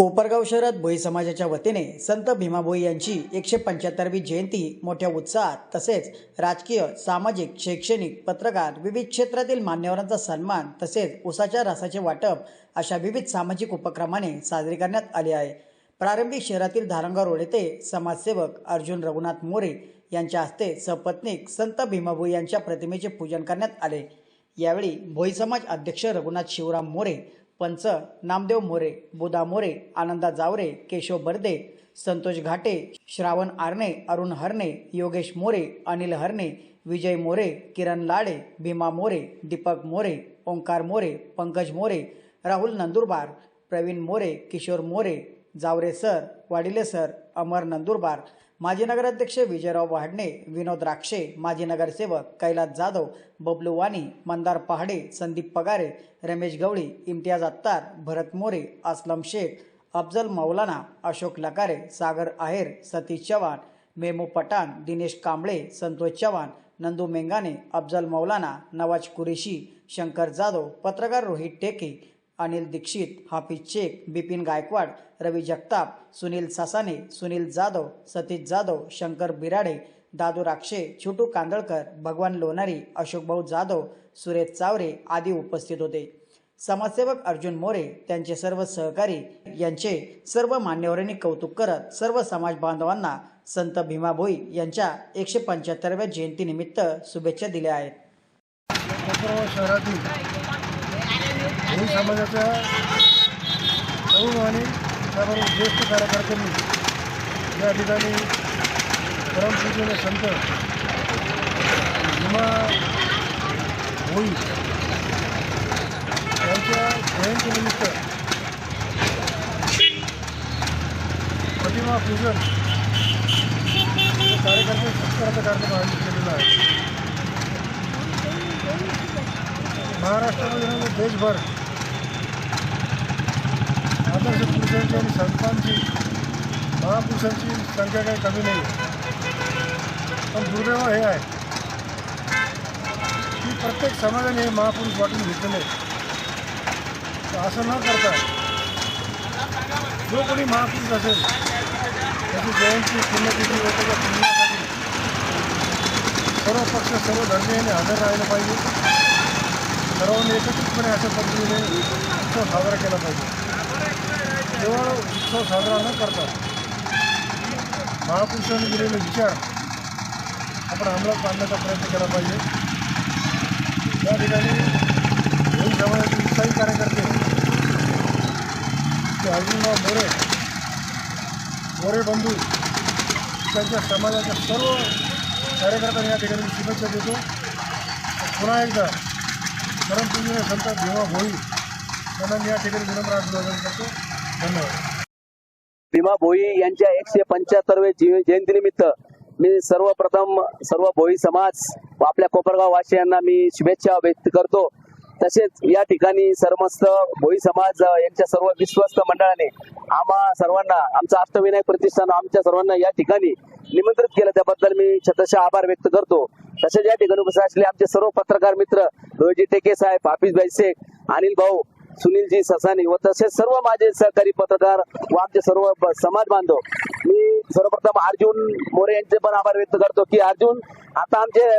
कोपरगाव शहरात भोई समाजाच्या वतीने संत भीमाभोई यांची एकशे पंच्याहत्तरवी जयंती मोठ्या उत्साहात तसेच राजकीय सामाजिक शैक्षणिक पत्रकार विविध क्षेत्रातील मान्यवरांचा सन्मान तसेच उसाच्या रसाचे वाटप अशा विविध सामाजिक उपक्रमाने साजरी करण्यात आली आहे. प्रारंभिक शहरातील धारंगा रोड येथे समाजसेवक अर्जुन रघुनाथ मोरे यांच्या हस्ते सपत्नीक संत भीमाभोई यांच्या प्रतिमेचे पूजन करण्यात आले. यावेळी भोई समाज अध्यक्ष रघुनाथ शिवराम मोरे पंच नामदेव मोरे बुधा मोरे आनंदा जावरे केशव बर्दे संतोष घाटे श्रावण आरणे अरुण हरणे योगेश मोरे अनिल हरणे विजय मोरे किरण लाडे भीमा मोरे दीपक मोरे ओंकार मोरे पंकज मोरे राहुल नंदुरबार प्रवीण मोरे किशोर मोरे जावरे सर वाडिले सर अमर नंदुरबार माजी नगराध्यक्ष विजयराव वाढणे विनोद राक्षे माजी नगरसेवक कैलास जाधव बबलू वाणी मंदार पहाडे संदीप पगारे रमेश गवळी इम्तियाज अत्तार भरत मोरे असलम शेख अफजल मौलाना अशोक लकारे सागर आहेर सतीश चव्हाण मेमू पठाण दिनेश कांबळे संतोष चव्हाण नंदू मेंगाने अफजल मौलाना नवाज कुरेशी शंकर जाधव पत्रकार रोहित टेके अनिल दीक्षित हाफिज शेख बिपिन गायकवाड रवी जगताप सुनील सासाने सुनील जाधव सतीश जाधव शंकर बिराडे दादू राक्षे छोटू कांदळकर भगवान लोणारी अशोकभाऊ जाधव सुरेश चावरे आदी उपस्थित होते. समाजसेवक अर्जुन मोरे त्यांचे सर्व सहकारी यांचे सर्व मान्यवरांनी कौतुक करत सर्व समाज बांधवांना संत भीमा भोई यांच्या एकशे पंच्याहत्तरव्या जयंतीनिमित्त शुभेच्छा दिल्या आहेत. शहरातील हिंदू समाजाच्या तरुण आणि त्याबरोबर ज्येष्ठ कार्यकर्त्यांनी या ठिकाणी परमपूजनीय संत भीमा भोई यांच्या जयंतीनिमित्त प्रतिमा पूजन कार्यकर्ते सत्काराचा कार्यक्रम आयोजित केलेला आहे. महाराष्ट्रामध्ये देशभर आदर्श पुरुषांची आणि संतांची महापुरुषांची संख्या काही कमी नाही पण दुर्दैव हे आहे की प्रत्येक समाजाने हे महापुरुष वाटून घेतलेले तर असं न करता जो कोणी महापुरुष असेल त्याची जयंती पुण्यतिथी वगैरे पुण्यासाठी सर्व पक्ष सर्व धर्मीयांनी हजर राहिलं पाहिजे. सर्वांनी एकत्रितपणे अशा पद्धतीने उत्सव साजरा केला पाहिजे. केवळ उत्सव साजरा न करता महापुरुषांनी दिलेले विचार आपण अंमलात आणण्याचा प्रयत्न केला पाहिजे. या ठिकाणी हिंदू समाजाचे उत्साही कार्यकर्ते श्री अर्जुनराव मोरे मोरे बंधू त्यांच्या समाजाच्या सर्व कार्यकर्त्यांना या ठिकाणी मी शुभेच्छा देतो. पुन्हा एकदा परमपूजनीय संत भीमा भोई त्यांना मी या ठिकाणी विनम्र अभिवादन करतो. धन्यवाद. भीमा भोई यांच्या एकशे पंच्याहत्तरवे जयंतीनिमित्त मी सर्वप्रथम सर्व भोई समाज व आपल्या कोपरगाव वासियांना मी शुभेच्छा व्यक्त करतो. तसेच या ठिकाणी सर्वस्त भोई समाज यांच्या सर्व विश्वस्त मंडळाने आम्हा सर्वांना आमचं अष्टविनायक प्रतिष्ठान आमच्या सर्वांना या ठिकाणी निमंत्रित केलं. त्याबद्दल मी छतशा आभार व्यक्त करतो. तसेच या ठिकाणी उपस्थित असलेले आमचे सर्व पत्रकार मित्र रोहिजी टेके साहेब हाफिज भाई शेख अनिल भाऊ सुनीलजी ससानी व तसेच सर्व माझे सहकारी पत्रकार व आमचे सर्व समाज बांधव. मी सर्वप्रथम अर्जुन मोरे यांचे पण आभार व्यक्त करतो की अर्जुन आता आमचे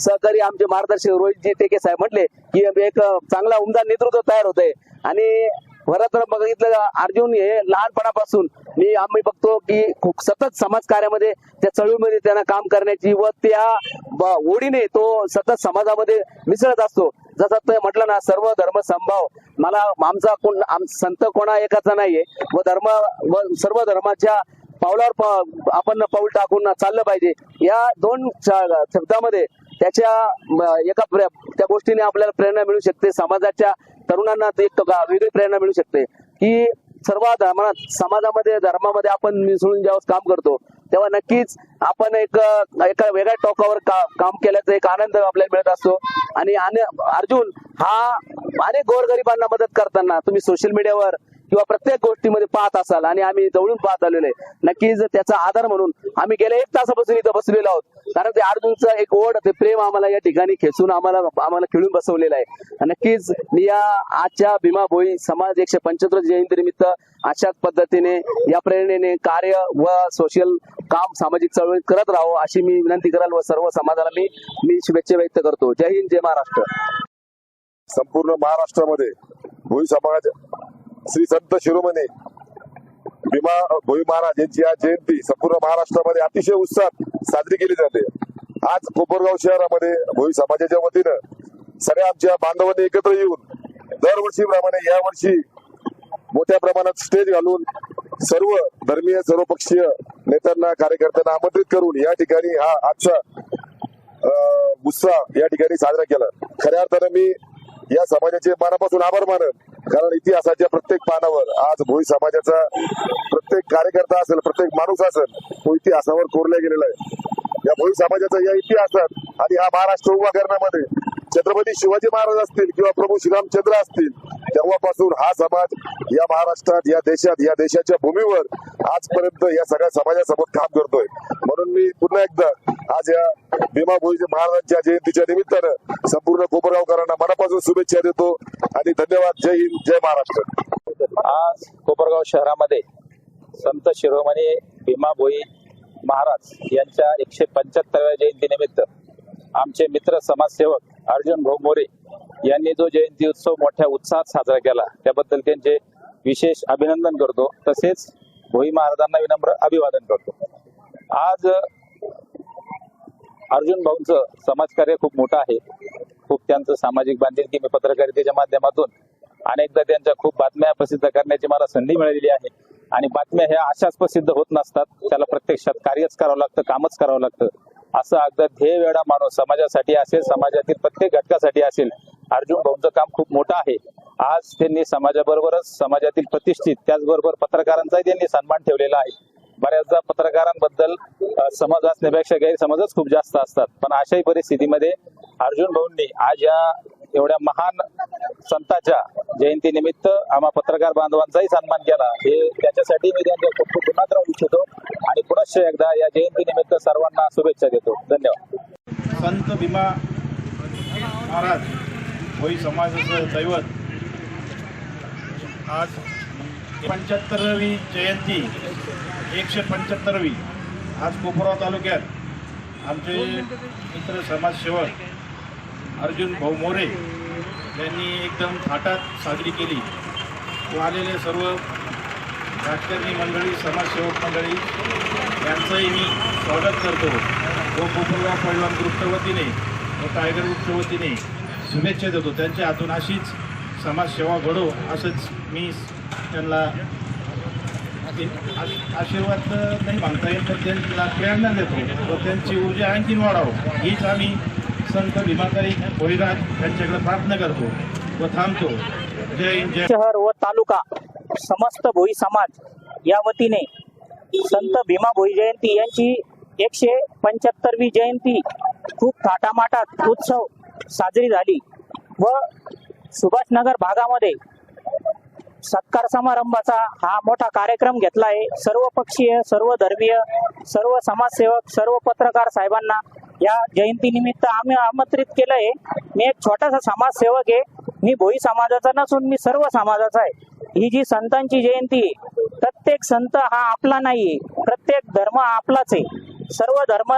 सहकारी आमचे मार्गदर्शक रोहितजी टेके साहेब म्हटले की एक चांगला उमदा नेतृत्व तयार होत आहे आणि खरं तर बघितलं अर्जुन हे लहानपणापासून मी आम्ही बघतो की खूप सतत समाज कार्यामध्ये त्या चळवळीमध्ये त्यांना काम करण्याची व त्या ब- ओढीने तो सतत समाजामध्ये मिसळत असतो. जसं ते म्हटलं ना सर्व धर्म संभाव. मला आमचा कोण संत कोणा एकाचा नाहीये. व धर्म व सर्व धर्माच्या पावलावर प- आपण पाऊल टाकून चाललं पाहिजे. या दोन शब्दामध्ये त्याच्या एका त्या गोष्टीने आपल्याला प्रेरणा मिळू शकते. समाजाच्या तरुणांना ते एक वेगळी प्रेरणा मिळू शकते. की सर्व धर्मा समाजामध्ये धर्मामध्ये आपण मिसळून ज्यावेळेस काम करतो तेव्हा नक्कीच आपण एक एका वेगळ्या टोकावर का- काम केल्याचा एक आनंद आपल्याला मिळत असतो. आणि अर्जुन हा अनेक गोरगरिबांना मदत करताना तुम्ही सोशल मीडियावर किंवा प्रत्येक गोष्टीमध्ये पाहत असाल आणि आम्ही जवळून पाहत आलेलो आहे. नक्कीच त्याचा आधार म्हणून आम्ही गेल्या एक तासापासून इथं बसलेलो आहोत. कारण ते अर्जुनचं एक ओढ ते प्रेम आम्हाला या ठिकाणी खेचून आम्हाला आम्हाला खेळून बसवलेलं आहे. नक्कीच मी या आजच्या भीमा भोई समाज एकशे पंच्याहत्तर जयंती निमित्त अशाच पद्धतीने या प्रेरणेने कार्य व सोशल काम सामाजिक चळवळीत करत राहो अशी मी विनंती कराल व सर्व समाजाला मी मी शुभेच्छा व्यक्त करतो. जय हिंद जय महाराष्ट्र. संपूर्ण महाराष्ट्रामध्ये भोई समाज श्री संत शिरोमणी भीमा भोई महाराज यांची आज जयंती संपूर्ण महाराष्ट्रामध्ये अतिशय उत्साहात साजरी केली जाते. आज कोपरगाव शहरामध्ये भोई समाजाच्या वतीनं सगळ्या आमच्या बांधवांनी एकत्र येऊन दरवर्षीप्रमाणे यावर्षी मोठ्या प्रमाणात स्टेज घालून सर्व धर्मीय सर्वपक्षीय नेत्यांना कार्यकर्त्यांना आमंत्रित करून या ठिकाणी हा आजचा अं, उत्साह या ठिकाणी साजरा केला. खऱ्या अर्थानं मी या समाजाचे मनापासून आभार मानत कारण इतिहासाच्या प्रत्येक पानावर आज भोई समाजाचा प्रत्येक कार्यकर्ता असेल प्रत्येक माणूस असेल तो इतिहासावर कोरला गेलेला आहे. या भोई समाजाचा या इतिहासात आणि हा महाराष्ट्र उभा करण्यामध्ये छत्रपती शिवाजी महाराज असतील किंवा प्रभू श्रीरामचंद्र असतील तेव्हापासून हा समाज या महाराष्ट्रात या देशात या देशाच्या भूमीवर आजपर्यंत या सगळ्या समाजासोबत काम करतोय म्हणून मी पुन्हा एकदा आज या भीमा भोई महाराजांच्या जयंतीच्या निमित्तानं संपूर्ण कोपरगावकरांना मनापासून शुभेच्छा देतो आणि धन्यवाद. जय हिंद जय महाराष्ट्र. आज कोपरगाव शहरामध्ये संत शिरोमणी भीमा भोई महाराज यांच्या एकशे पंच्याहत्तरव्या जयंतीनिमित्त आमचे मित्र समाजसेवक अर्जुन भोगमोरे यांनी जो जयंती उत्सव मोठ्या उत्साहात साजरा केला त्याबद्दल त्यांचे विशेष अभिनंदन करतो. तसेच भोई महाराजांना विनम्र अभिवादन करतो. आज अर्जुन भाऊंचं समाजकार्य खूप मोठं आहे. खूप त्यांचं सामाजिक बांधिलकी मी पत्रकारितेच्या माध्यमातून अनेकदा त्यांच्या खूप बातम्या प्रसिद्ध करण्याची मला संधी मिळालेली आहे. आणि बातम्या ह्या अशाच प्रसिद्ध होत नसतात त्याला प्रत्यक्षात कार्यच करावं लागतं कामच करावं लागतं. असं अगदी ध्येय वेळा माणूस समाजासाठी असेल समाजातील प्रत्येक घटकासाठी असेल अर्जुन भाऊंचं काम खूप मोठं आहे. आज त्यांनी समाजाबरोबरच समाजातील प्रतिष्ठित त्याचबरोबर पत्रकारांचाही त्यांनी सन्मान ठेवलेला आहे. बऱ्याचदा पत्रकारांबद्दल समज असण्यापेक्षा गैरसमजच खूप जास्त असतात. पण अशाही परिस्थितीमध्ये अर्जुन भाऊंनी आज या एवढ्या महान संतांच्या जयंतीनिमित्त आम्हा पत्रकार बांधवांचाही सन्मान केला. हे त्याच्यासाठी मी त्यांच्या खूप खूप गुणात राहू इच्छितो आणि पुनश्च एकदा या जयंतीनिमित्त सर्वांना शुभेच्छा देतो. धन्यवाद. संत भीमा महाराज भोई समाजाचं दैवत. आज पंच्याहत्तरावी जयंती एकशे पंच्याहत्तरावी. आज कोपरगाव तालुक्यात आमचे मित्र समाजसेवक अर्जुन भाऊ मोरे यांनी एकदम थाटात साजरी केली. व आलेले सर्व राजकारणी मंडळी समाजसेवक मंडळी यांचंही मी स्वागत करतो. व कोपरगाव पैलवान ग्रुपच्या वतीने व टायगर ग्रुपच्या वतीने. शुभेच्छा देतो त्यांच्या हातून अशीच समाजसेवा घडो असंच मी त्यांना आशीर्वाद नाही म्हणता येईल तर त्यांना प्रेरणा देतो. व त्यांची ऊर्जा आणखीन वाढावं. हीच आम्ही संत भीमाकारी भोईराज यांच्याकडे प्रार्थना करतो व थांबतो. जय जय शहर व तालुका समस्त भोई समाज या वतीने संत भीमा भोई जयंती यांची एकशे पंच्याहत्तरवी जयंती खूप थाटामाटात उत्सव साजरी झाली व सुभाषनगर भागामध्ये सत्कार समारंभाचा हा मोठा कार्यक्रम घेतला आहे सर्व पक्षीय सर्व धर्मीय सर्व समाजसेवक सर्व पत्रकार साहेबांना या जयंतीनिमित्त आम्ही आमंत्रित केलं आहे मी एक छोटासा समाजसेवक आहे. मी भोई समाजाचा नसून मी सर्व समाजाचा आहे. ही जी संतांची जयंती आहे प्रत्येक संत हा आपला नाहीये. प्रत्येक धर्म आपलाच आहे. सर्व धर्म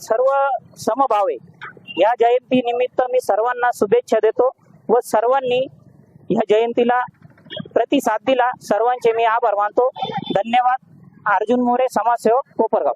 सर्व समभाव आहे. या जयंती निमित्त मी सर्वांना शुभेच्छा देतो व सर्वांनी या जयंतीला प्रतिसाद दिला. सर्वांचे मी आभार मानतो. धन्यवाद. अर्जुन मोरे समाजसेवक कोपरगाव.